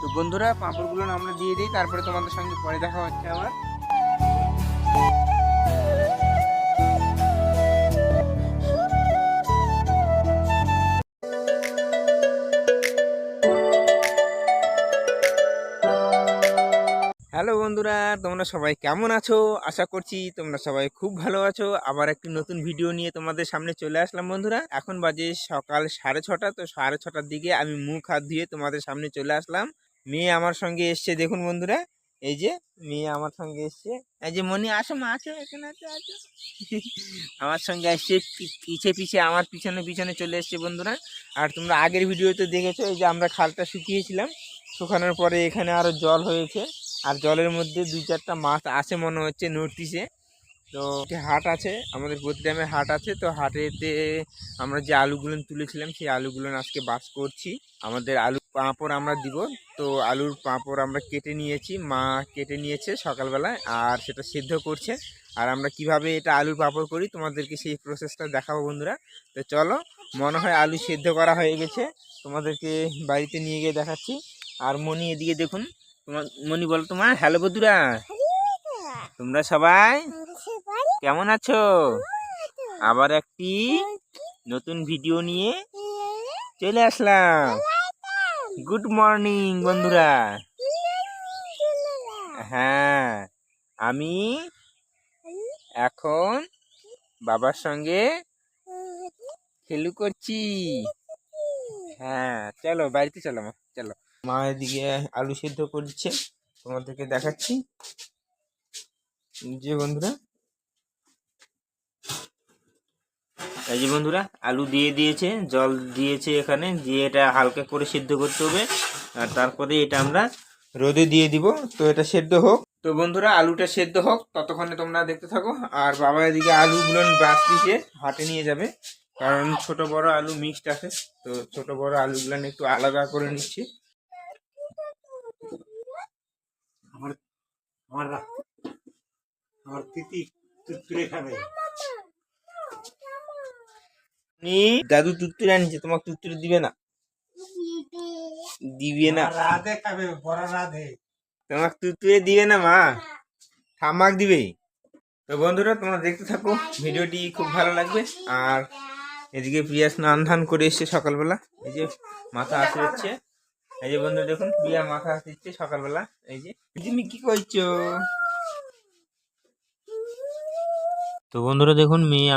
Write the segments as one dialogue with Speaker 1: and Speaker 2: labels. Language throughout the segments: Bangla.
Speaker 1: তো বন্ধুরা পাঁপড়গুলো আমরা দিয়ে দিই, তারপরে তোমাদের সঙ্গে পরে দেখা হচ্ছে আবার। হ্যালো বন্ধুরা, তোমরা সবাই কেমন আছো? আশা করছি তোমরা সবাই খুব ভালো আছো। আবার একটি নতুন ভিডিও নিয়ে তোমাদের সামনে চলে আসলাম বন্ধুরা। এখন বাজে সকাল সাড়ে ছটা, তো সাড়ে ছটার দিকে আমি মুখ হাত ধুয়ে তোমাদের সামনে চলে আসলাম। মেয়ে আমার সঙ্গে এসছে, দেখুন বন্ধুরা, এই যে মেয়ে আমার সঙ্গে এসছে। এই যে মনি, আসো মা, আসো, এখানে আসো আসো। আমার সঙ্গে এসছে পি- পিছে পিছে, আমার পিছনে পিছনে চলে এসছে বন্ধুরা। আর তোমরা আগের ভিডিওতে দেখেছ, এই যে আমরা খালটা শুকিয়েছিলাম, শুকানোর পরে এখানে আরও জল হয়েছে। আর জলের মধ্যে দুই চারটা মাছ আসে মনে হচ্ছে নোটিসে তো হাট আছে আমাদের প্রতিগ্রামে হাট আছে তো হাটেতে আমরা যে আলুগুলো তুলেছিলাম সেই আলুগুলো আজকে বাস করছি। আমাদের আলু পাঁপড় আমরা দিব তো আলুর পাঁপড় আমরা কেটে নিয়েছি মা কেটে নিয়েছে সকালবেলায় আর সেটা সিদ্ধ করছে। আর আমরা কীভাবে এটা আলুর পাঁপড় করি তোমাদেরকে সেই প্রসেসটা দেখাবো বন্ধুরা। তো চলো মনে হয় আলু সিদ্ধ করা হয়ে গেছে। তোমাদেরকে বাড়িতে নিয়ে গিয়ে দেখাচ্ছি। আর মনি এদিকে দেখুন তোমার মনি বলো তোমার হ্যালো বন্ধুরা। তোমরা সবাই? কেমন আছো? আবার একটি নতুন ভিডিও নিয়ে চলে আসলাম। গুড মর্নিং বন্ধুরা। হ্যাঁ আমি এখন বাবার সঙ্গে খেলু করছি। হ্যাঁ চলো, বাড়িতে চলো মা চলো। মা এদিকে আলু সিদ্ধ করছে, তোমাদেরকে দেখাচ্ছি। যে বন্ধুরা এই বন্ধুরা, আলু দিয়ে দিয়েছে, জল দিয়েছে এখানে, দিয়ে এটা হালকা করে সিদ্ধ করতে হবে। আর তারপরে এটা আমরা রোদে দিয়ে দিব, তো এটা সেদ্ধ হোক। তো বন্ধুরা, আলুটা সেদ্ধ হোক, ততক্ষণে তোমরা দেখতে থাকো। আর বাবা এদিকে আলুগুলো বাস দিছে হাটে নিয়ে যাবে। কারণ ছোট বড় আলু মিক্সড আছে, তো ছোট বড় আলুগুলো একটু আলাদা করে নিচ্ছি।
Speaker 2: আমার আমার আমার তিতি তুত্তুরে খাবে।
Speaker 1: নি দাদু তুত্তুরে আনছে তোমাকে তুত্তুরে দিবে না? দিবে না।
Speaker 2: রাধে খাবে বড় রাধে।
Speaker 1: তোমাকে তুতুয়ে দিবে না মা? ঠাম্মাক দিবে? তো বন্ধুরা তোমরা দেখতে থাকো ভিডিওটি খুব ভালো লাগবে। আর এদিকে প্রিয়া স্নান ধান করে এসছে সকালবেলা। এই যে মাথা আসে হচ্ছে এই যে বন্ধু দেখুন প্রিয়া মাথা আসছে সকালবেলা। এই যে তুমি কি করছ? তো বন্ধুরা দেখুন মেয়ে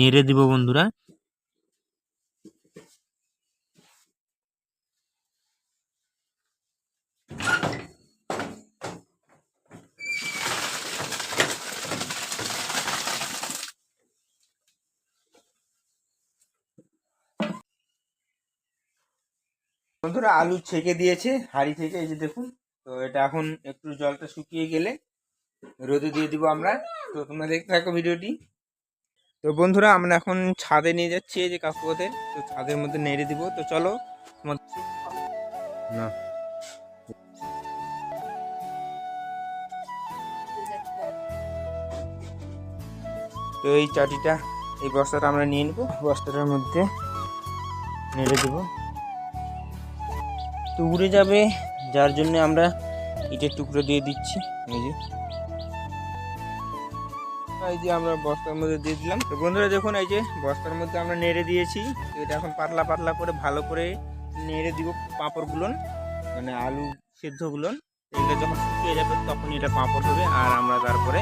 Speaker 1: নেড়ে দিব বন্ধুরা। বন্ধুরা, আলু ছেঁকে দিয়েছে, হাঁড়ি থেকে, এই যে দেখুন। তো এটা এখন একটু জলটা শুকিয়ে গেলে রোদে দিয়ে দিব আমরা। তো তোমরা দেখতে থাকো ভিডিওটি। তো বন্ধুরা আমরা এখন ছাদে নিয়ে যাচ্ছি এই যে কাকু ওদের তো ছাদের মধ্যে নেড়ে দিব। তো চলো না। তো এই চাটিটা এই বস্তাটা আমরা নিয়ে নেব। বস্তাটার মধ্যে নেড়ে দেব। তো উড়ে যাবে যার জন্য আমরা ইটের টুকরো দিয়ে দিচ্ছি। এই যে। এই যে আমরা বস্তার মধ্যে দিয়ে দিলাম। তো বন্ধুরা দেখুন, এই যে বস্তার মধ্যে আমরা নেড়ে দিয়েছি। এটা এখন পাতলা পাতলা করে ভালো করে নেড়ে দিব পাঁপড়গুলোন মানে আলু সেদ্ধগুলোন। এগুলো যখন শুকিয়ে যাবে তখন এটা পাঁপড় হবে আর আমরা তারপরে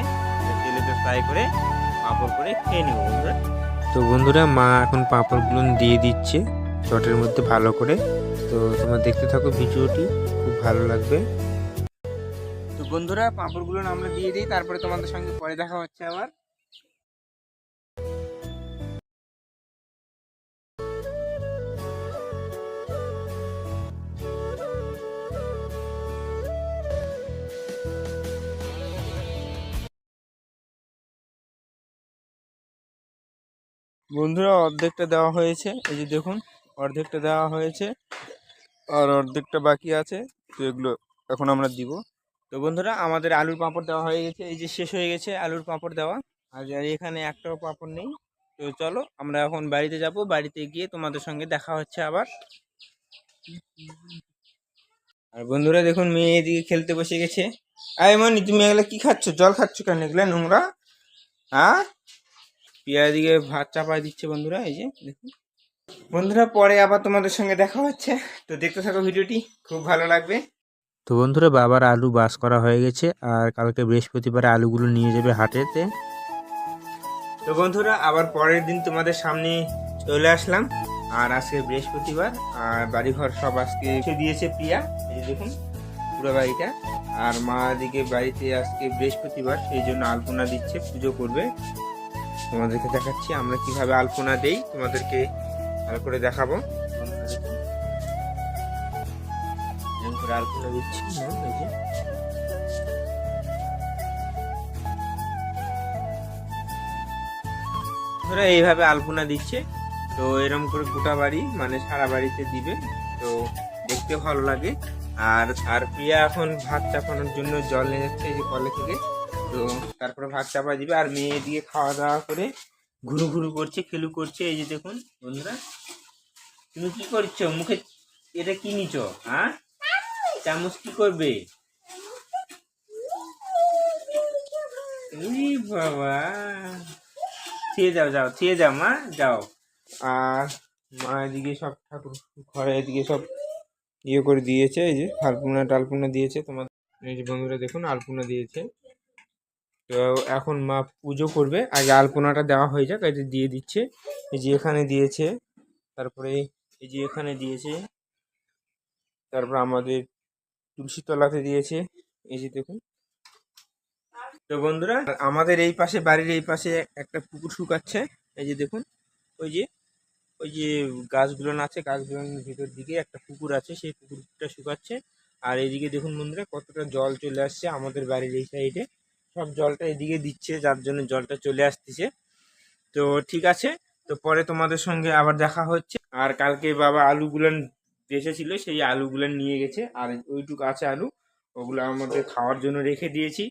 Speaker 1: তেলেতে ফ্রাই করে পাঁপড় করে খেয়ে নেব বন্ধুরা। তো বন্ধুরা, মা এখন পাঁপড়গুলো দিয়ে দিচ্ছে চটের মধ্যে ভালো করে। তো তোমরা দেখতে থাকো ভিডিওটি, খুব ভালো লাগবে। বন্ধুরা, পাঁপড়গুলো আমরা দিয়ে দিই, তারপরে তোমাদের সঙ্গে পরে দেখা হচ্ছে আবার। বন্ধুরা, অর্ধেকটা দেওয়া হয়েছে। এই যে দেখুন, অর্ধেকটা দেওয়া হয়েছে। আর অর্ধেকটা বাকি আছে, তো এগুলো এখন আমরা দিব। তো বন্ধুরা, আমাদের আলুর পাঁপড় দেওয়া হয়ে গেছে। এই যে শেষ হয়ে গেছে আলুর পাঁপড় দেওয়া। আর আর এখানে একটাও পাঁপড় নেই। তো চলো, আমরা এখন বাড়িতে যাব। বাড়িতে গিয়ে তোমাদের সঙ্গে দেখা হচ্ছে আবার। আর বন্ধুরা, দেখুন, মেয়ে এদিকে খেলতে বসে গেছে। আয় মনি, তুমি এগুলো কি খাচ্ছ? জল খাচ্ছ কেন এগুলো? নোংরা? হ্যাঁ পিয়া এদিকে ভাত চাপায় দিচ্ছে বন্ধুরা, এই যে, দেখুন। বন্ধুরা, পরে আবার তোমাদের সঙ্গে দেখা হচ্ছে। তো দেখতে থাকো ভিডিওটি, খুব ভালো লাগবে। তো বন্ধুরা বাবার আলু বাস করা হয়ে গেছে, আর কালকে বৃহস্পতিবারে আলুগুলো নিয়ে যাবে হাটেতে। তো বন্ধুরা, আবার পরের দিন তোমাদের সামনে চলে আসলাম। আর আজকে বৃহস্পতিবার, আর বাড়িঘর সব আজকে দিয়েছে প্রিয়া। এই দেখুন, পুরো বাড়িটা। আর মা দিকে বাড়িতে আজকে বৃহস্পতিবার, সেই জন্য আলপনা দিচ্ছে, পুজো করবে। তোমাদেরকে দেখাচ্ছি, আমরা কীভাবে আলপনা দেই, তোমাদেরকে ভালো করে দেখাবো। এরকম করে আলপনা দিচ্ছি হ্যাঁ, এই যে। ওরা এইভাবে আলপনা দিচ্ছে তো এরকম করে গোটা বাড়ি মানে সারা বাড়িতে দিবে তো দেখতে ভালো লাগে। আর আর প্রিয়া এখন ভাত চাপানোর জন্য জল নিয়ে যাচ্ছে এই যে কলে থেকে। তো তারপরে ভাত চাপা দিবে আর মেয়ে দিয়ে খাওয়া দাওয়া করে ঘুরু ঘুরু করছে খেলু করছে এই যে দেখুন বন্ধুরা। তুমি কি করছ? মুখে এটা কি নিছ হ্যাঁ? চামচ কি করবে? বাবা। খেয়ে যাও যাও, খেয়ে যাও, মা, যাও। আর মা এদিকে সব ঠাকুর, ঘরে এদিকে সব ইয়ে করে দিয়েছে, এই যে আলপনা টালপনা দিয়েছে তোমার এই যে বন্ধুরা দেখুন, আলপনা দিয়েছে। তো এখন মা পুজো করবে। আগে আলপনাটা দেওয়া হয়ে যাক এই যে দিয়ে দিচ্ছে। এই যে এখানে দিয়েছে, তারপরে এই যে এখানে দিয়েছে, তারপর আমাদের তুলসী তলাতে দিয়েছে। এই যে দেখুন। তো বন্ধুরা, আমাদের এই পাশে, বাড়ির এই পাশে একটা পুকুর শুকাচ্ছে। এই যে দেখুন, ওই যে ওই যে গাছগুলো আছে গাছগুলোর ভিতর দিকে একটা পুকুর আছে, সেই পুকুরটা শুকাচ্ছে। আর এইদিকে দেখুন বন্ধুরা, কতটা জল চলে আসছে আমাদের বাড়ির এই সাইডে। সব জলটা এদিকে দিচ্ছে, যার জন্য জলটা চলে আসতেছে। তো ঠিক আছে, তো পরে তোমাদের সঙ্গে আবার দেখা হচ্ছে। আর কালকে বাবা আলুগুলো বেঁচেছিল সেই আলুগুলো নিয়ে গেছে। আর ওইটুকু আছে আলু ওগুলো আমাদের খাওয়ার জন্য রেখে দিয়েছি।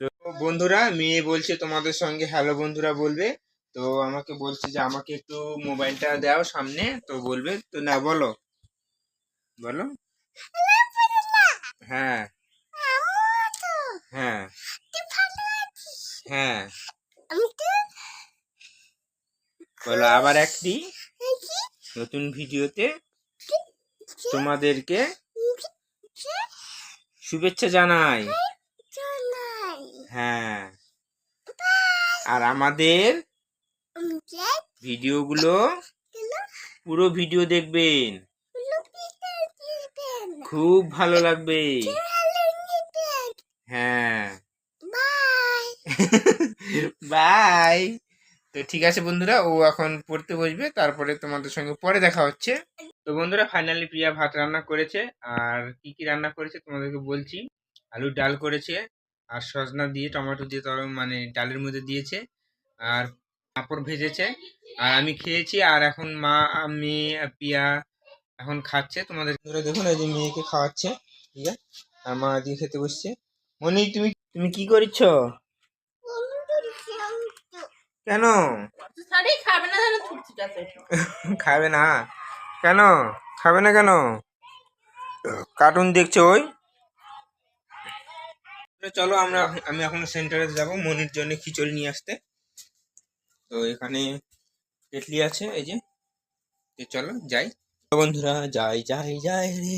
Speaker 1: তো বন্ধুরা মেয়ে বলছে তোমাদের সঙ্গে হ্যালো বন্ধুরা বলবে। তো আমাকে বলছে যে আমাকে একটু মোবাইলটা দাও সামনে তো বলবে তো না বলো। বলো। হ্যাঁ। হ্যাঁ। হ্যাঁ। বলো আবার একটি। নতুন ভিডিওতে তোমাদেরকে শুভেচ্ছা জানাই। হ্যাঁ। আর আমাদের ভিডিওগুলো পুরো ভিডিও দেখবেন। খুব ভালো লাগবে। হ্যাঁ। বাই। তো ঠিক আছে বন্ধুরা, ও এখন পড়তে বসবে, তারপরে তোমাদের সঙ্গে পরে দেখা হচ্ছে। তো বন্ধুরা ফাইনালি প্রিয়া ভাত রান্না করেছে। আর কি কি রান্না করেছে তোমাদেরকে বলছি। আলুর ডাল করেছে আর সজনা দিয়ে টমেটো দিয়ে তর মানে ডালের মধ্যে দিয়েছে আর পাঁপড় ভেজেছে। আর আমি খেয়েছি আর এখন মা আর পিয়া এখন খাচ্ছে। তোমাদের বন্ধুরা দেখুন এই যে মেয়েকে খাওয়াচ্ছে ঠিক আছে? আর মা দিয়ে খেতে বসছে। মনি তুমি তুমি কি করছ? কেন?
Speaker 3: খাবে না?
Speaker 1: কেন? খাবে না কেন? কার্টুন দেখছে ওই। চলো আমরা, আমি এখন সেন্টারে যাব, মনির জন্য খিচুড়ি নিয়ে আসতে। তো এখানে কেটলি আছে, এই যে। চলো, যাই। বন্ধুরা, যাই যাই যাই রে।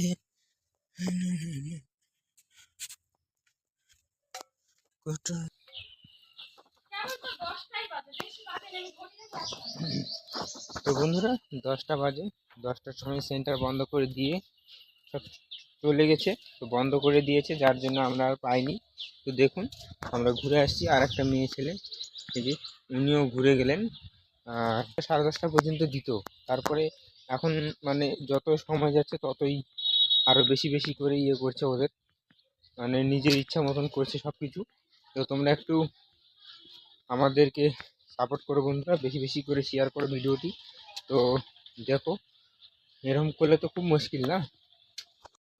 Speaker 1: তো বন্ধুরা, দশটা বাজে। দশটার সময় সেন্টার বন্ধ করে দিয়ে সব চলে গেছে। তো বন্ধ করে দিয়েছে, যার জন্য আমরা আর পাইনি। তো দেখুন, আমরা ঘুরে আসছি আর একটা মেয়ে ছেলে। যে উনিও ঘুরে গেলেন। সাড়ে দশটা পর্যন্ত দিত। তারপরে এখন মানে যত সময় যাচ্ছে, ততই আরও বেশি বেশি করে ইয়ে করছে ওদের। মানে নিজের ইচ্ছা মতন করছে সব কিছু তো তোমরা একটু আমাদেরকে সাপোর্ট করো বন্ধুরা, বেশি বেশি করে শেয়ার করো ভিডিওটি। তো দেখো, এরকম করলে তো খুব মুশকিল না?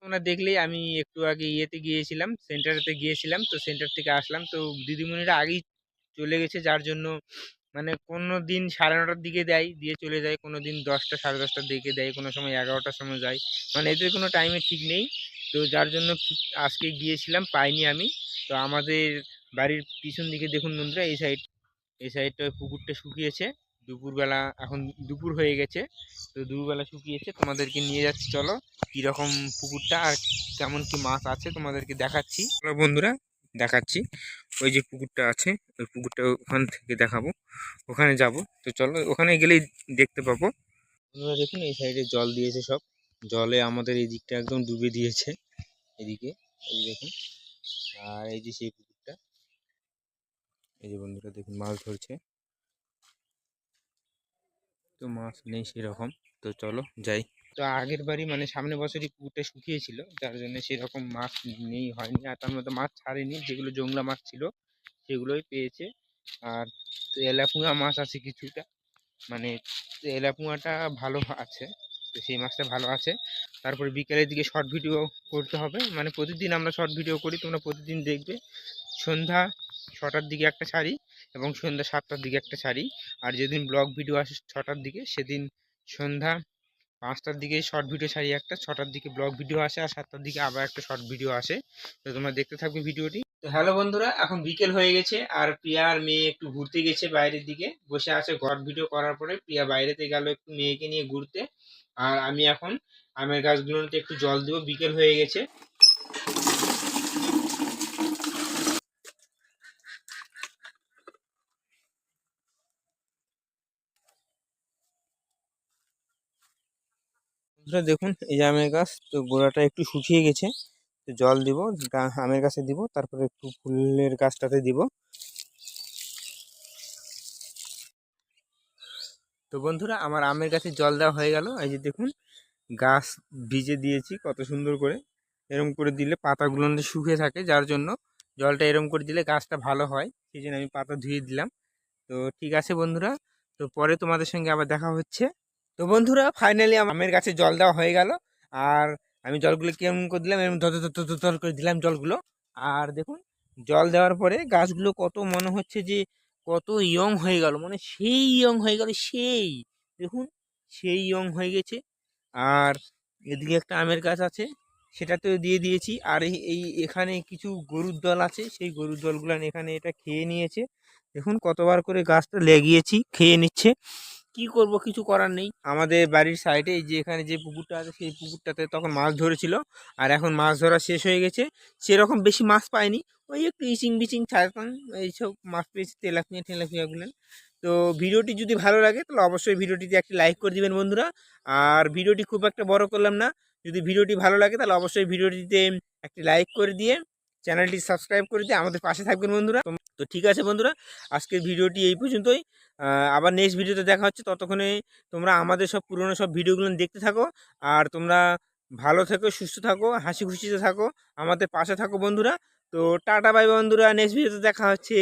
Speaker 1: তোমরা দেখলেই আমি একটু আগে ইয়েতে গিয়েছিলাম সেন্টারেতে গিয়েছিলাম, তো সেন্টার থেকে আসলাম। তো দিদিমণিরা আগেই চলে গেছে, যার জন্য মানে কোনো দিন সাড়ে নটার দিকে দেয়, দিয়ে চলে যায়। কোনো দিন দশটা, সাড়ে দশটার দিকে দেয়, কোনো সময় এগারোটার সময় যায়। মানে এদের কোনো টাইমের ঠিক নেই। তো যার জন্য আজকে গিয়েছিলাম, পাইনি আমি। তো আমাদের বাড়ির পিছন দিকে দেখুন বন্ধুরা, এই সাইড এই সাইডটা পুকুরটা শুকিয়েছে। দুপুরবেলা, এখন দুপুর হয়ে গেছে। তো দুপুরবেলা শুকিয়েছে, তোমাদেরকে নিয়ে যাচ্ছি, চলো। কীরকম পুকুরটা আর কেমন কি মাছ আছে তোমাদেরকে দেখাচ্ছি। চলো বন্ধুরা, দেখাচ্ছি। ওই যে পুকুরটা আছে, ওই পুকুরটা ওখান থেকে দেখাবো। ওখানে যাব। তো চলো, ওখানে গেলেই দেখতে পাবো। বন্ধুরা, দেখুন, এই সাইডে জল দিয়েছে সব। জলে আমাদের এই দিকটা একদম ডুবে দিয়েছে। এদিকে, এই দেখুন। আর এই যে সেই পুকুরটা এই যে বন্ধুরা দেখুন মাছ ধরছে। তো মাছ নেই সেরকম। তো চলো যাই। তো আগের বাড়ি মানে সামনে বছরই পুকুরটা শুকিয়েছিল, যার জন্য সেরকম মাছ নেই, হয়নি। আর তার মধ্যে মাছ ছাড়েনি, যেগুলো জংলা মাছ ছিল, সেগুলোই পেয়েছে। আর তেলাপুয়া মাছ আছে কিছুটা। মানে তেলাপুয়াটা ভালো আছে, তো সেই মাছটা ভালো আছে। তারপরে বিকেলের দিকে শর্ট ভিডিও করতে হবে। মানে প্রতিদিন আমরা শর্ট ভিডিও করি, তোমরা প্রতিদিন দেখবে। সন্ধ্যা ছটার দিকে একটা ছাড়ি এবং সন্ধ্যা সাতটার দিকে একটা ছাড়ি আর যেদিন ব্লগ ভিডিও আসে ছটার দিকে, সেদিন সন্ধ্যা পাঁচটার দিকে শর্ট ভিডিও ছাড়ি একটা, ছটার দিকে ব্লগ ভিডিও আসে আর সাতটার দিকে আবার একটা শর্ট ভিডিও আসে। তো তোমরা দেখতে থাকবে ভিডিওটি। তো হ্যালো বন্ধুরা, এখন বিকেল হয়ে গেছে আর প্রিয়া আর মেয়ে একটু ঘুরতে গেছে বাইরের দিকে। বসে আছে ঘর ভিডিও করার পরে প্রিয়া বাইরেতে গেল একটু মেয়েকে নিয়ে ঘুরতে। আর আমি এখন আমের গাছগুলোতে একটু জল দেবো, বিকেল হয়ে গেছে। বন্ধুরা, দেখুন, এই যে আমের গাছ, তো গোড়াটা একটু শুকিয়ে গেছে। তো জল দিব আমের গাছে দিব, তারপরে একটু ফুলের গাছটাতে দিব। তো বন্ধুরা, আমার আমের গাছে জল দেওয়া হয়ে গেল। এই যে দেখুন, গাছ ভিজে দিয়েছি কত সুন্দর করে। এরম করে দিলে পাতাগুলো শুকিয়ে থাকে, যার জন্য জলটা এরম করে দিলে গাছটা ভালো হয়। সেই জন্য আমি পাতা ধুয়ে দিলাম। তো ঠিক আছে বন্ধুরা, তো পরে তোমাদের সঙ্গে আবার দেখা হচ্ছে। তো বন্ধুরা ফাইনালি আমের গাছে জল দেওয়া হয়ে গেল। আর আমি জলগুলো কেমন করে দিলাম এরকম ধর করে দিলাম জলগুলো। আর দেখুন, জল দেওয়ার পরে গাছগুলো কত মনে হচ্ছে যে কত ইয়ং হয়ে গেল মানে সেই ইয়ং হয়ে গেল, সেই। দেখুন, সেই ইয়ং হয়ে গেছে। আর এদিকে একটা আমের গাছ আছে, সেটাতেও দিয়ে দিয়েছি। আর এই এখানে কিছু গরুর দল আছে, সেই গরুর দলগুলো এখানে এটা খেয়ে নিয়েছে। দেখুন, কতবার করে গাছটা লেগিয়েছি, খেয়ে নিচ্ছে। কি করব কিছু করার নেই। আমাদের বাড়ির সাইডে যে এখানে যে পুকুরটা আছে, সেই পুকুরটাতে তখন মাছ ধরেছিল। আর এখন মাছ ধরা শেষ হয়ে গেছে। সেরকম বেশি মাছ পায়নি ওই একটু ইচিং বিচিং ছাড়তাম এইসব মাছ পেয়েছি, তেলাপিয়া টেলাপিয়াগুলো তো ভিডিওটি যদি ভালো লাগে, তাহলে অবশ্যই ভিডিওটিতে একটি লাইক করে দিবেন বন্ধুরা। আর ভিডিওটি খুব একটা বড় করলাম না। যদি ভিডিওটি ভালো লাগে, তাহলে অবশ্যই ভিডিওটিতে একটি লাইক করে দিয়ে চ্যানেলটি সাবস্ক্রাইব করে দিয়ে আমাদের পাশে থাকবেন বন্ধুরা। তো- ঠিক আছে বন্ধুরা, আজকের ভিডিওটি এই পর্যন্তই। আবার নেক্সট ভিডিওতে দেখা হচ্ছে। ততক্ষণে তোমরা আমাদের সব পুরনো সব ভিডিওগুলো দেখতে থাকো আর তোমরা ভালো থেকো, সুস্থ থাকো, হাসি খুশিতে থাকো। আমাদের পাশে থাকো বন্ধুরা। তো টাটা বাই বন্ধুরা। নেক্সট ভিডিওতে দেখা হচ্ছে।